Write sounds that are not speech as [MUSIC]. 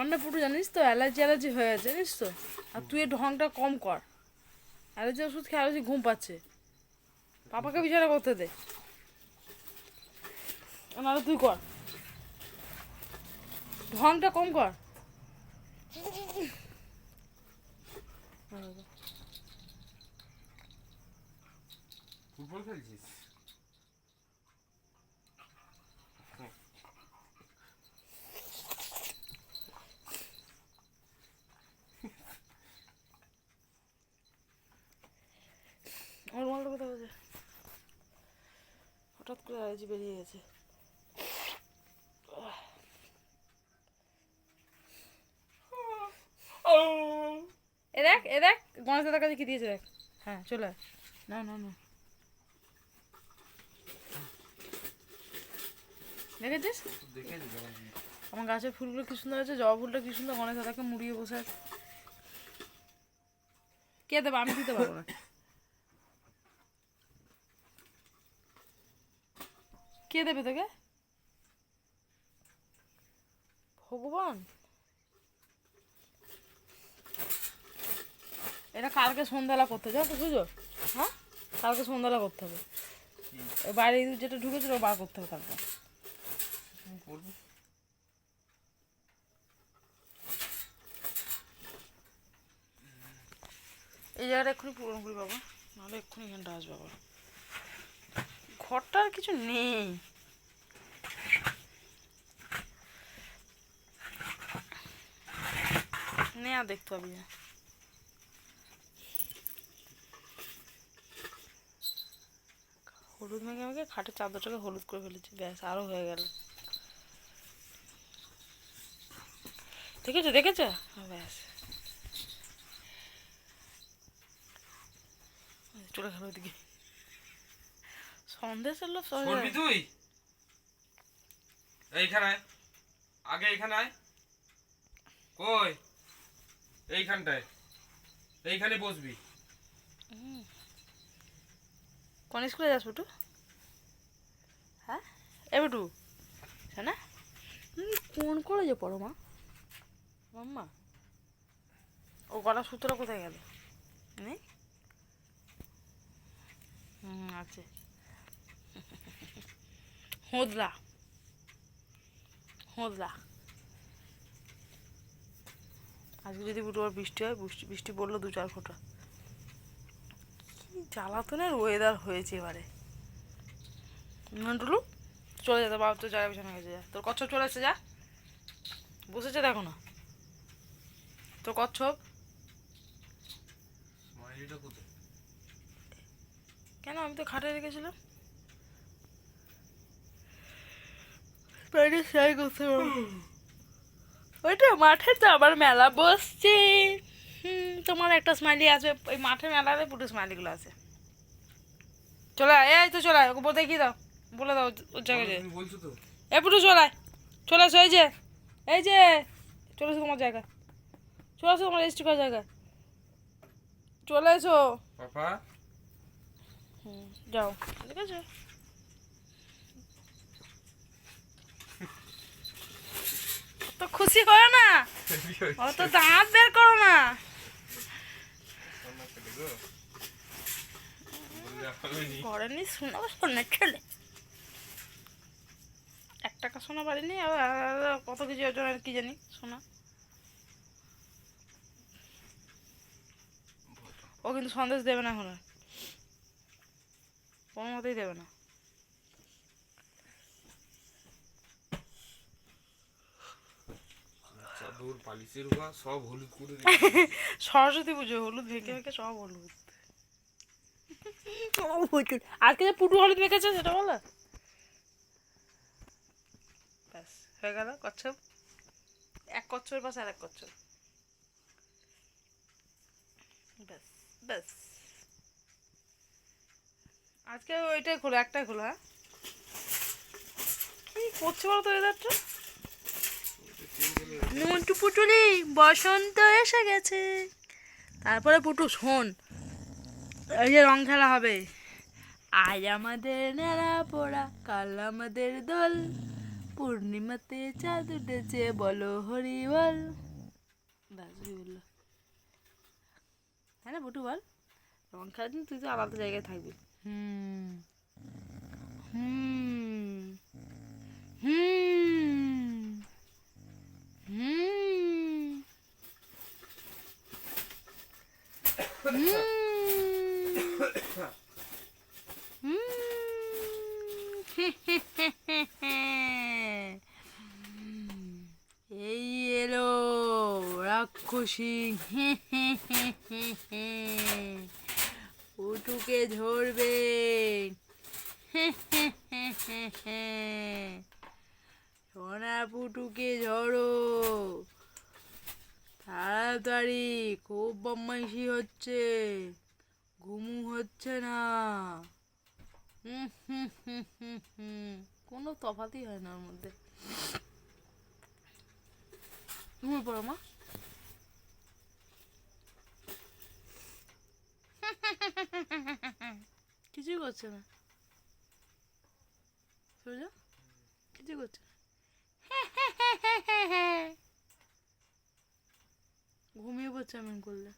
আমার না পুরো জানিস তো, অ্যালার্জি অ্যালার্জি হয়ে আছে, জানিস তো? আর তুই ঢংটা কম কর। অ্যালার্জি ওষুধ খেয়ে অ্যালার্জি ঘুম পাচ্ছে। পাপাকে বিচারা করতে দে। নাহলে তুই কর। ঢংটা কম কর। ফুটবল খেলছিস আমার রুমালটা কোথায় গেছে হঠাৎ করে অ্যালার্জি বেরিয়ে গেছে। এ দেখ এ দেখ গণেশ দাদার কাছে কি দিয়েছে দেখ। হ্যাঁ চলে। না না না। দেখেছিস? আমার গাছের ফুলগুলো কি সুন্দর আছে জবা ফুলটা কি সুন্দর গণেশ দাদাকে মুড়িয়ে বসে আছে কে দেবে? আমি দিতে পারব না। কে দেবে তোকে? ভগবান। এটা কালকে সন্ধ্যাবেলা করতে জানো তো বুঝো? হ্যাঁ? কালকে সন্ধ্যাবেলা করতে হবে। বাইরে যেটা ঢুকেছিল বার করতে হবে কালকে। এই জায়গাটা এক্ষুনি পূরণ করি বাবা নাহলে এক্ষুনি এখানটা আসবে বাবা। ঘরটা আর কিছু নেই। নে আর দেখতে পাবি হলুদ মেখে মেখে খাটের চাদরটাকে হলুদ করে ফেলেছি। ব্যাস আরও হয়ে গেল। দেখেছ দেখেছ? ব্যাস। চলে গেল ওদিকে। সন্দেশের লোক সবাই করবি তুই? এইখানে আগে এইখানে আয়। কই? এইখানটায়। এইখানে বসবি। কোন স্কুলে যাস বেটু? হ্যাঁ? এ বেটু না কোন কলেজে পড়ো মা? মাম্মা ও গলা সূত্র কোথায় গেল? নেই? হুম আছে। [LAUGHS] হোদলা হোদলা আজকে যদি বুধবার বৃষ্টি হয় বৃষ্টি বৃষ্টি পড়ল দু চার ফোঁটা। জ্বালাতনের ওয়েদার হয়েছে এবারে। মন্টুলু চলে যেতে বাবা তো জায়গা পিছনে গেছে যা। তোর কচ্ছপ চলে এসেছে যা। বসেছে দেখো না তোর কচ্ছপ। কেন? আমি তো খাটে রেখেছিলাম। বাইরে সেলাই করতে পারব ওইটা মাঠে তো আবার মেলা বসছে। হুম তোমার একটা স্মাইলি আছে ওই মাঠে মেলাতে পুরো স্মাইলিগুলো আছে। চলে আয়, এই তো চলে আয়, ওকে বলতে কি দাও। বলে দাও ওর- জায়গায় বলছো তো। এ পুটু চলে আয়। চলে আসো এই যে। এই যে। চলে এসো তোমার জায়গা চলে আসো তোমার রেজিস্ট্রি করার জায়গা চলে এসো। পাপা। হুম যাও। ঠিক আছে। খুশি হয় না। অত দাঁত বের করো না। ঘরে নি শোনাবো শোনের ছেলে এক টাকা শোনা পারিনি কত কিছু ওজনের কি জানি, শোনা। ও কিন্তু সন্দেশ দেবে না এখন। কোনো মতেই দেবে না। চাদর পালিশের বা সব হলুদ করে [LAUGHS] সরস্বতী পুজো হলুদ ভেঙে ভেঙে সব হলুদ। [LAUGHS] আজকে যে পুটু হলুদ মেখেছে সেটা বলো ব্যাস হয়ে গেল কচ্ছপ। এক কচ্ছপের পাশে আর এক কচ্ছপ। ব্যাস ব্যাস। আজকে ওইটাই খোলো একটাই খোলো হ্যাঁ? কি করছে বলো তো ওয়েদারটা? মন্টু পুটুলি বসন্ত এসে গেছে। তারপরে পুটু শোন এই যে রং খেলা হবে। আজ আমাদের নেড়া পোড়া কাল আমাদের দোল। পূর্ণিমাতে চাঁদ উঠেছে বলো হরি বল। বলল? হ্যাঁ না বটু বল। রং খেলার দিন তুই তো আলাদা জায়গায় থাকবি। হুম। হুম। হুম। [LAUGHS] এই এলো রাক্ষসী। পুটুকে ঝরবে সোনা পুটুকে ঝরো তাড়াতাড়ি, খুব বদমাইশি হচ্ছে। ঘুমু হচ্ছে না। কোনো তফাতই হয় না ওর মধ্যে। ঘুমিয়ে পড়ো, মা। কিছুই করছে না। সূর্য কিছু করছে না। [LAUGHS] ঘুমিয়ে পড়ছে এমন করলে।